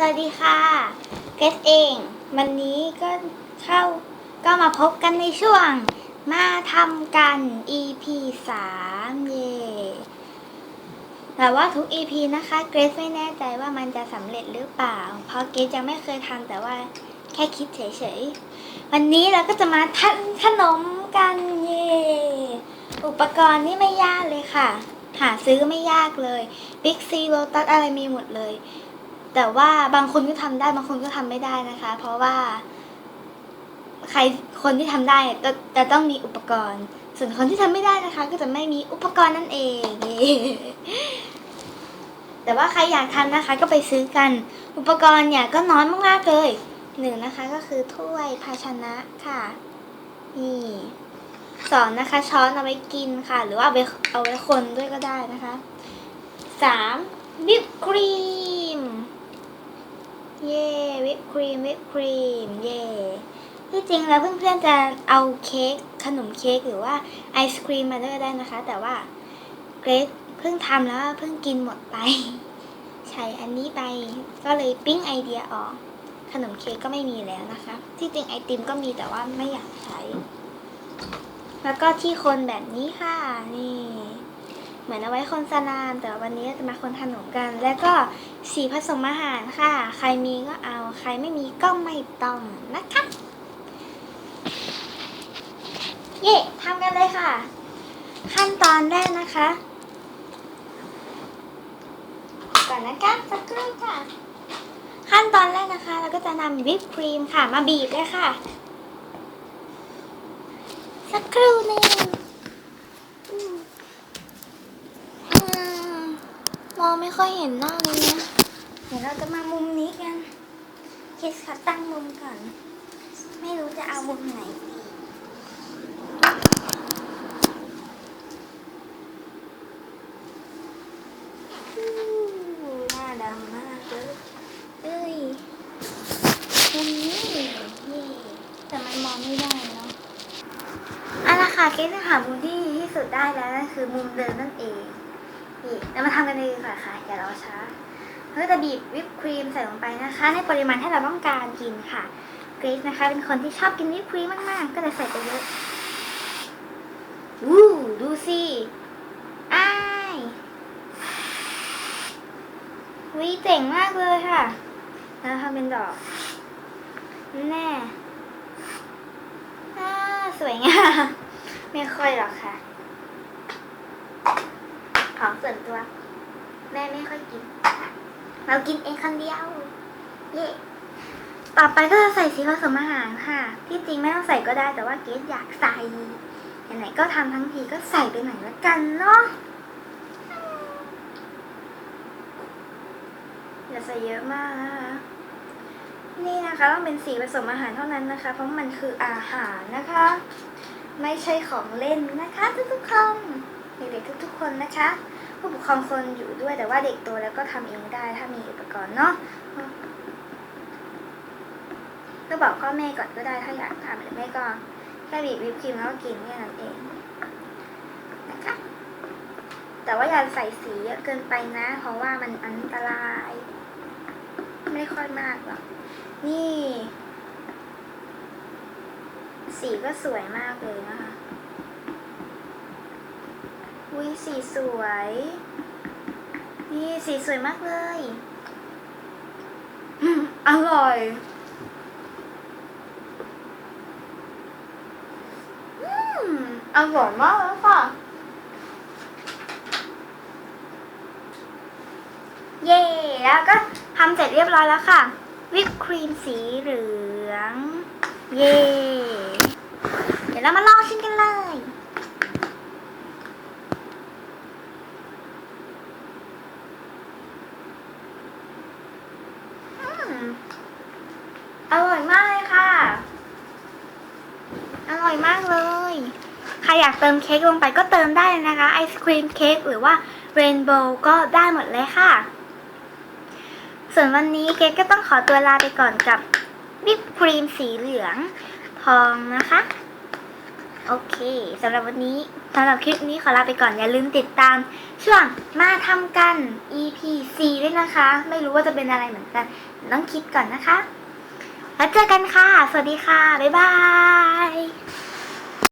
สวัสดีค่ะ เกสเอง วันนี้ก็เข้าก็มาพบกันในช่วง มาทำกัน EP 3เย่แต่ว่าทุก EP นะคะ เกรซไม่แน่ใจว่ามันจะสำเร็จหรือเปล่า เพราะเกรซยังไม่เคยทำแต่ว่าแค่คิดเฉยๆ วันนี้เราก็จะมาทำขนมกันเย่อุปกรณ์นี่ไม่ยากเลยค่ะ หาซื้อไม่ยากเลย บิ๊กซีโ o ตัสอะไรมีหมดเลย แต่ว่าบางคนก็ทำได้บางคนก็ทำไม่ได้นะคะ เพราะว่า ใครคนที่ทำได้จะจะต้องมีอุปกรณ์ ส่วนคนที่ทำไม่ได้นะคะ ก็จะไม่มีอุปกรณ์นั่นเอง แต่ว่าใครอยากทำนะคะ ก็ไปซื้อกัน อุปกรณ์เนี่ยก็น้อยมากๆเลยหนึ่งนะคะก็คือถ้วยภาชนะค่ะนี่สองนะคะช้อนเอาไว้กินค่ะ หรือว่าเอาไว้เอาไว้คนด้วยก็ได้นะคะสามวิปครีม เย่วิปครีมวิปครีมเย่ที่จริงแล้วเพื่อนๆจะเอาเค้กขนมเค้กหรือว่าไอศครีมมาด้วยได้นะคะ แต่ว่าเกรซเพิ่งทำแล้วเพิ่งกินหมดไป ใช้อันนี้ไปก็เลยปิ้งไอเดียออก ขนมเค้กก็ไม่มีแล้วนะคะ ที่จริงไอติมก็มีแต่ว่าไม่อยากใช้ แล้วก็ที่คนแบบนี้ค่ะนี่ เหมือนเอาไว้คนสลาม แต่วันนี้จะมาคนขนมกัน แล้วก็สีผสมอาหารค่ะ ใครมีก็เอา ใครไม่มีก็ไม่ต้องนะคะ เย่ทำกันเลยค่ะ ขั้นตอนแรกนะคะ ก่อนนะคะสักครู่ค่ะ ขั้นตอนแรกนะคะ เราก็จะนำวิปครีมค่ะ มาบีบเลยค่ะ สักครู่หนึ่งอืม อืม มองไม่ค่อยเห็นหน้าเลยนะ เดี๋ยวเราจะมามุมนี้กันคิดค่ะตั้งมุมก่อน ไม่รู้จะเอามุมไหนดีอู้หน้าดำมากเลยเอ้ยมุมนี้นี่แต่มันมองไม่ได้เนาะเอาละค่ะเกสจะหามุมที่ดีที่สุดได้แล้วนั่นคือมุมเดิมนั่นเอง นี่เรามาทำกันเลยดีกว่าค่ะ อย่ารอช้าเราก็จะบีบวิปครีมใส่ลงไปนะคะ ในปริมาณที่เราต้องการกินค่ะเกรซนะคะ เป็นคนที่ชอบกินวิปครีมมากๆ ก็เลยใส่ไปเยอะวู้ดูสิอ้ายวิเจ๋งมากเลยค่ะ แล้วทำเป็นดอก แน่สวยงามไม่ค่อยหรอกค่ะ ของส่วนตัว แม่ไม่ค่อยกิน เรากินเองคนเดียว เย่ต่อไปก็จะใส่สีผสมอาหารค่ะ ที่จริงไม่ต้องใส่ก็ได้แต่ว่าเกสอยากใส่ไหนๆก็ทำทั้งทีก็ใส่ไปหน่อยละกันเนาะอย่าใส่เยอะมากนะคะนี่นะคะต้องเป็นสีผสมอาหารเท่านั้นนะคะ เพราะมันคืออาหารนะคะ ไม่ใช่ของเล่นนะคะทุกๆคน เด็กๆทุกๆคนนะคะ ผู้ปกครองคนอยู่ด้วยแต่ว่าเด็กโตแล้วก็ทำเองได้ถ้ามีอุปกรณ์เนาะก็บอกพ่อแม่ก่อนก็ได้ถ้าอยากทำหรือไม่ก็แค่บีบวิปครีมแล้วก็กินแค่นั้นเองนะคะแต่ว่าอย่าใส่สีเยอะเกินไปนะ เพราะว่ามันอันตราย ไม่ค่อยมากหรอกนี่ สีก็สวยมากเลยนะคะ อุ้ยสีสวย นี่สีสวยมากเลย อร่อยอืมอร่อยมากเลยค่ะ เย่แล้วก็ทำเสร็จเรียบร้อยแล้วค่ะ วิปครีมสีเหลือง เย่เดี๋ยวเรามาลองชิมกันเลย อร่อยมากเลยค่ะ อร่อยมากเลย ใครอยากเติมเค้กลงไปก็เติมได้นะคะ ไอศครีมเค้กหรือว่าเรนโบว์ก็ได้หมดเลยค่ะ ส่วนวันนี้เค้กก็ต้องขอตัวลาไปก่อนกับวิปครีมสีเหลืองทองนะคะ โอเคสำหรับวันนี้ สำหรับคลิปนี้ขอลาไปก่อนอย่าลืมติดตาม ช่วงมาทำกัน EP 4ด้วยนะคะ ไม่รู้ว่าจะเป็นอะไรเหมือนกันต้องคิดก่อนนะคะ แล้วเจอกันค่ะ สวัสดีค่ะ บ๊ายบาย